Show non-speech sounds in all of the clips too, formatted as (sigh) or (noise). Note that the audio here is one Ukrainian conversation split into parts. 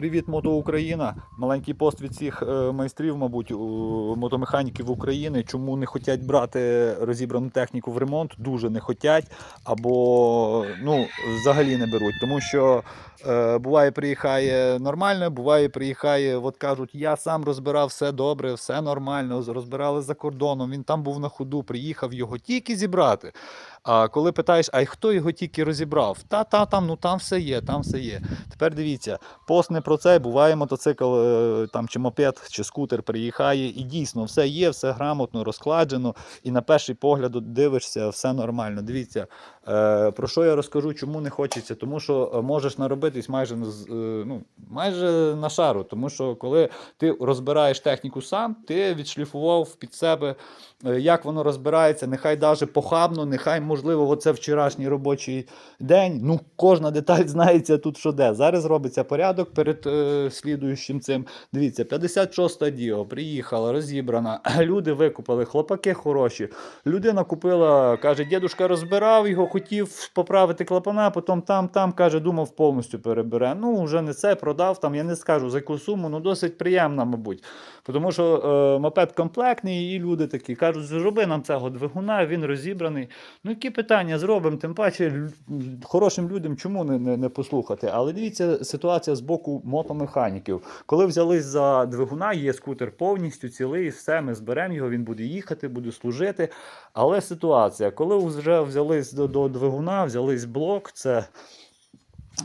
Привіт, Мото Україна. Маленький пост від всіх е, майстрів, мабуть, мотомеханіків України. Чому не хочуть брати розібрану техніку в ремонт? Дуже не хочуть, або ну, взагалі не беруть. Тому що е, буває, приїхає нормально, буває, приїхає, от кажуть, я сам розбирав все добре, все нормально. Розбирали за кордоном. Він там був на ходу, приїхав його тільки зібрати. А коли питаєш, а хто його тільки розібрав? Та, та, там, ну там все є, там все є. Тепер дивіться, пост не про це. Буває мотоцикл е, там чи мопед, чи скутер приїхає, і дійсно все є, все грамотно, розкладено. І на перший погляд дивишся, все нормально. Дивіться, е, про що я розкажу, чому не хочеться. Тому що е, можеш наробитись майже ну, майже на шару. Тому що коли ти розбираєш техніку сам, ти відшліфував під себе, як воно розбирається, нехай навіть похабно, нехай, можливо, оце вчорашній робочий день. Ну, кожна деталь (laughs) знається тут, що де. Зараз робиться порядок перед е, слідуючим цим. Дивіться, 56-та діо приїхала, розібрана. (clears throat) Люди викупили, хлопаки хороші. Людина купила, каже, дідушка розбирав його, хотів поправити клапана, потім там, там, каже, думав, повністю перебере. Ну, вже не це продав, там, я не скажу за яку суму, ну досить приємна, мабуть. Тому що е, мопед комплектний, і люди такі кажуть, зроби нам цього двигуна, він розібраний. Ну, які питання зробимо, тим паче хорошим людям чому не, не, не послухати. Але дивіться, ситуація з боку мотомеханіків. Коли взялись за двигуна, є скутер повністю цілий, все, ми зберемо його, він буде їхати, буде служити. Але ситуація, коли вже взялись до, до двигуна, взялись блок, це.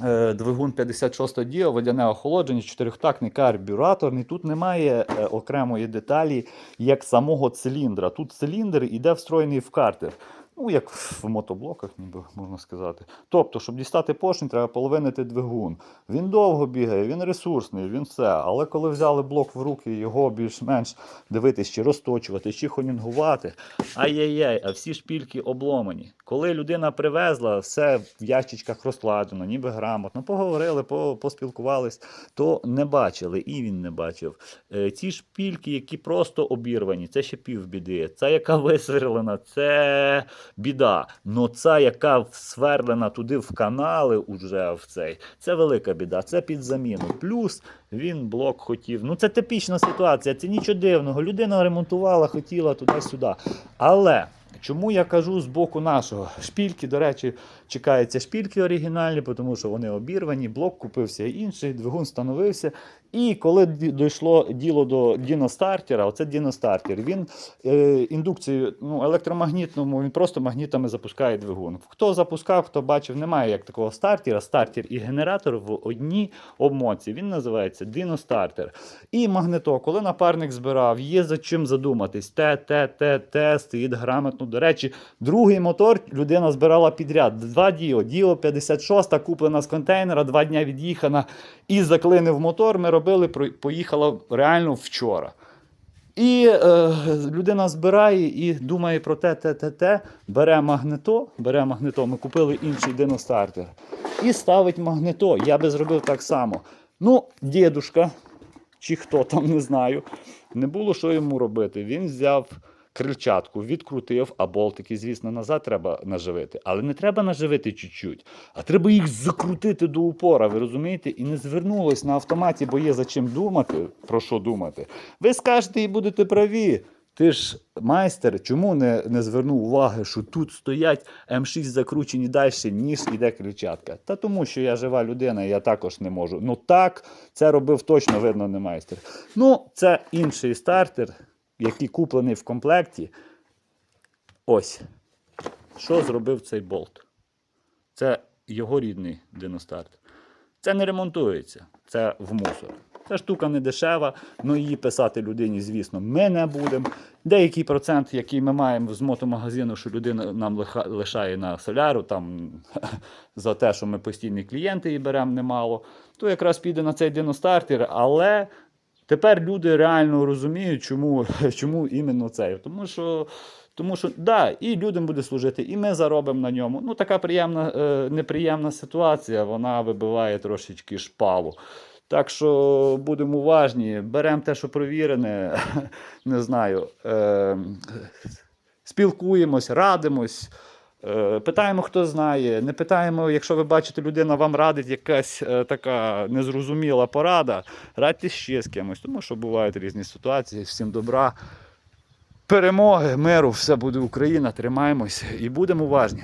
е, Двигун 56 діо, водяне охолодження, чотирьохтактний карбюраторний. Тут немає е, окремої деталі, як самого циліндра. Тут циліндр іде встроєний в картер. Ну, як в мотоблоках, ніби можна сказати. Тобто, щоб дістати поршень, треба половинити двигун. Він довго бігає, він ресурсний, він все. Але коли взяли блок в руки, його більш-менш дивитись, чи розточувати, чи хонінгувати. Ай-яй-яй, а всі шпільки обломані. Коли людина привезла, все в ящичках розкладено, ніби грамотно, поговорили, по- поспілкувались, то не бачили, і він не бачив. Е, Ці шпільки, які просто обірвані, це ще півбіди. Ця, яка висверлена, це біда. Но ця, яка сверлена туди в канали, уже в цей, це велика біда, це під заміну. Плюс він блок хотів. Ну це типічна ситуація, це нічого дивного. Людина ремонтувала, хотіла туди-сюди. Але. Чому я кажу з боку нашого? Шпільки, до речі, чекаються шпільки оригінальні, тому що вони обірвані, блок купився інший, двигун встановився. І коли дійшло діло до діностартера, оце діностартер, він е, індукцією ну, електромагнітному, він просто магнітами запускає двигун. Хто запускав, хто бачив, немає як такого стартера. Стартер і генератор в одній обмотці. Він називається діностартер. І магнето, коли напарник збирав, є за чим задуматись. Те, те, те, те, стоїть грамотно. До речі, другий мотор людина збирала підряд. Два Діо. Діо 56 куплена з контейнера, два дня від'їхана і заклинив мотор. Ми робили, про- поїхала реально вчора. І е, людина збирає і думає про те, те, те, те, бере магнето, бере магнето, ми купили інший диностартер. І ставить магнето. Я би зробив так само. Ну, дідушка, чи хто там, не знаю, не було що йому робити. Він взяв крильчатку, відкрутив, а болтики, звісно, назад треба наживити. Але не треба наживити чуть-чуть, а треба їх закрутити до упора, ви розумієте? І не звернулось на автоматі, бо є за чим думати, про що думати. Ви скажете і будете праві. Ти ж майстер, чому не, не звернув уваги, що тут стоять М6 закручені далі, ніж іде крильчатка? Та тому, що я жива людина, я також не можу. Ну так, це робив точно, видно, не майстер. Ну, це інший стартер, який куплений в комплекті. Ось. Що зробив цей болт? Це його рідний диностарт. Це не ремонтується, це в мусор. Ця штука не дешева, але її писати людині, звісно, ми не будемо. Деякий процент, який ми маємо з мотомагазину, що людина нам лишає на соляру, там (laughs) за те, що ми постійні клієнти і беремо немало, то якраз піде на цей диностартер, але. Тепер люди реально розуміють, чому, (laughs) чому іменно цей. Тому що, тому що да, і людям буде служити, і ми заробимо на ньому. Ну, така приємна, е, неприємна ситуація, вона вибиває трошечки шпалу. Так що будемо уважні, беремо те, що провірене, (laughs) не знаю, е, спілкуємось, радимось. Е, Питаємо, хто знає. Не питаємо, якщо ви бачите, людина вам радить якась е, така незрозуміла порада, радьте ще з кимось, тому що бувають різні ситуації. Всім добра, перемоги, миру, все буде Україна, тримаємось і будемо уважні.